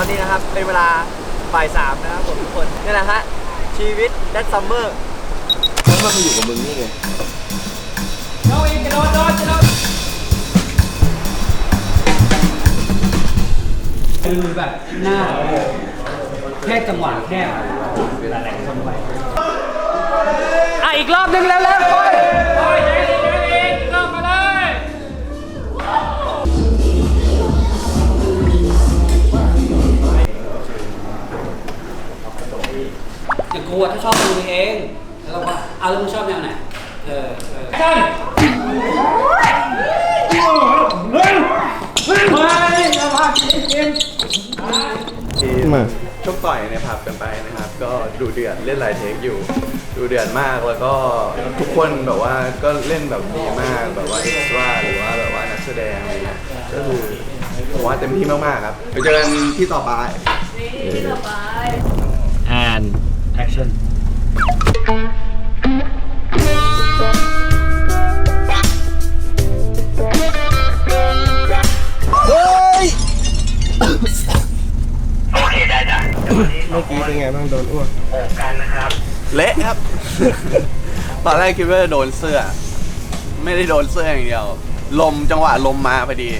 นะครับ เป็นเวลาบ่ายสามนะครับผมทุกคนนี่แหละฮะชีวิตแดดซัมเมอร์แล้วมันมาอยู่กับมึงนี่ไงคือแบบหน้าแค่จังหวะแค่หลายๆคนไปอะอีกรอบหนึงแล้วแล้ว อย่ากลัวถ้าชอบดูเองแล้วเราก็เอาแล้วมึงชอบแนวไหนเออเออกันเฮ้ยเฮ้ยเฮ้ยเอามากินกินที่ชกต่อยในผับกันไปนะครับ ก็ดูเดือดเล่นหลายเทคอยู่ ดูเดือดมากแล้วก็ทุกคนแบบว่าก็เล่นแบบดีมากแบบว่าเอ็กซ์ตร้าหรือว่าแบบว่านักแสดงอะไรเงี้ยก็คือผมว่าเต็มที่มากๆครับไปเจอกันที่ต่อไป and action เมื่อกี้เป็นไงบ้างโดนอ้วกเละครับ ตอนแรกคิดว่าจะโดนเสื้อ ไม่ได้โดนเสื้ออย่างเดียว ลมจังหวะลมมาพอดี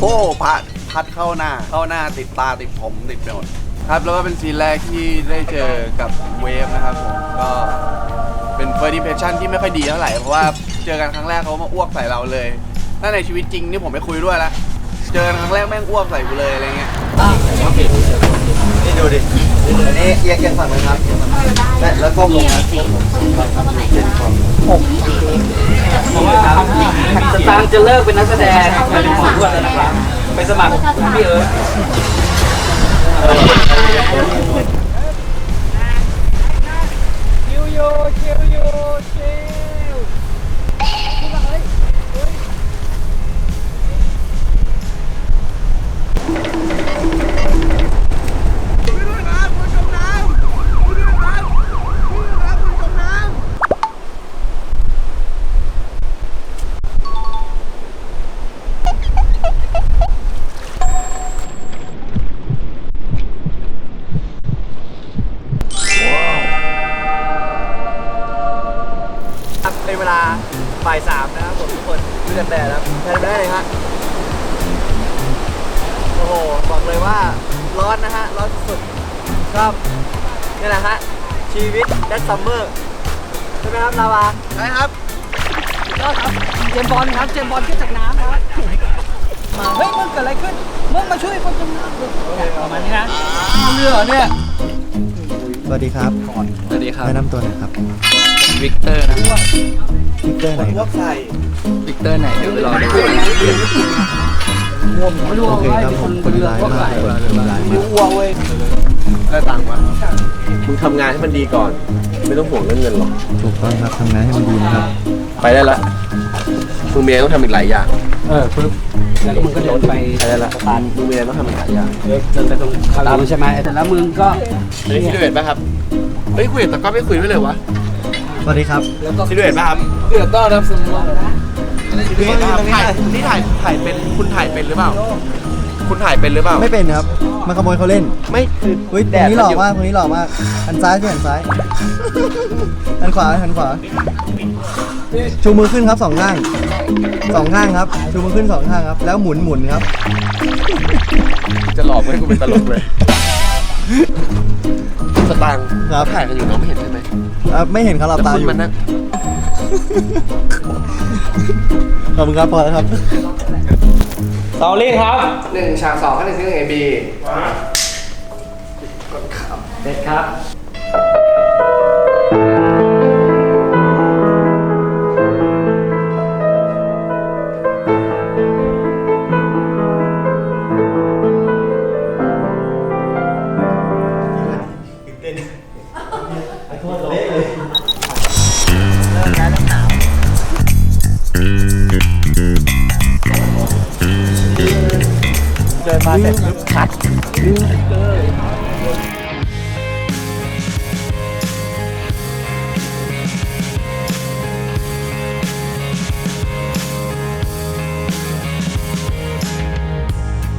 โอ้พัด พัดเข้าหน้า เข้าหน้าติดตาติดผมติดไปหมดครับแล้วก็เป็นซีนแรกที่ได้เจอกับเวฟนะครับผมก็เป็น first impression ที่ไม่ค่อยดีเท่าไหร่เพราะว่าเจอกันครั้งแรกเขามาอ้วกใส่เราเลยถ้าในชีวิตจริงนี่ผมไปคุยด้วยแล้วเจอกันครั้งแรกแม่งอ้วกใส่กูเลยอะไรเงี้ยนี่ดูดิอันนี้เอียงเอียงฝั่งนึงครับและแล้วก้มลงนะเพราะว่าสตางค์จะเลิกเป็นนักแสดงไปเป็นหมอด้วยแล้วนะครับ ไปสมัครพี่เอิร์ธ บ่ายสามนะครับผมทุกคนดูแดดแดดครับแทนไปได้เลยฮะโอ้โหบอกเลยว่าร้อนนะฮะร้อนสุดๆครับนี่แหละฮะชีวิตแดดซัมเมอร์ใช่ไหมครับลาวาใช่ครับยอดครับเจมส์บอลครับเจมส์บอลขึ้นจากน้ำครับมาเฮ้ยมึงเกิดอะไรขึ้นมึงมาช่วยคนจมน้ำเลยประมาณนี้นะเรือเนี่ยสวัสดีครับสวัสดีครับแนะนำตัวหน่อยครับ วิกเตอร์นะวิกเตอร์ไหนครับวิกเตอร์ไหนเดี๋ยวรอดูไม่รู้โอเคว่าครับมีผคนมคนเรือร้ายพวกมาไหกนคนร้ายมากอ้วกเว้ยได้ตังค์วะมึงทำงานให้มันดีก่อน ไม่ต้องห่วงเรื่องเงินหรอกถูกต้องครับทำงานให้มันดีนะครับ ไปได้ละมึงเมียต้องทำอีกหลายอย่าง เออปึ๊บแล้วมึงก็เดินไปไปได้ละมึงเมียต้องทำอีกหลายอย่างเดินไปตรงคาราใช่ไหมแต่แล้วมึงก็เฮ้ยซิดูเห็นป่ะครับเฮ้ยคุยแต่ก็ไม่คุยด้วยเลยวะ สวัสดีครับแล้วก็ซิดูเห็นป่ะครับเดือดต้อนรับสมองซิดูเห็นป่ะครับถ่ายนี่ถ่ายถ่ายเป็นคุณถ่ายเป็นหรือเปล่า คุณถ่ายเป็นหรือเปล่า ไม่เป็นครับมาขโมยเขาเล่นไม่คือเฮ้ยตรงนี้หล่อมากตรงนี้หล่อมากหันซ้ายสิหันซ้ายหันขวาหันขวา ชูมือขึ้นครับสองข้างสองข้างครับ ชูมือขึ้นสองข้างครับ แล้วหมุนหมุนครับ จะหลอกให้กูเป็นตลกเลย สตางค์ครับถ่ายกันอยู่น้องไม่เห็นใช่ไหม อะไม่เห็นเขาหลับตาแล้วอคุณยู่ มันนั่งขอบคุณครับพอแล้วครับตอรี่ครับหนึ่งฉากสองก็หนึ่งที่หนึ่งไอบีเด็ดครับ มาเสร็จปุ๊บคัด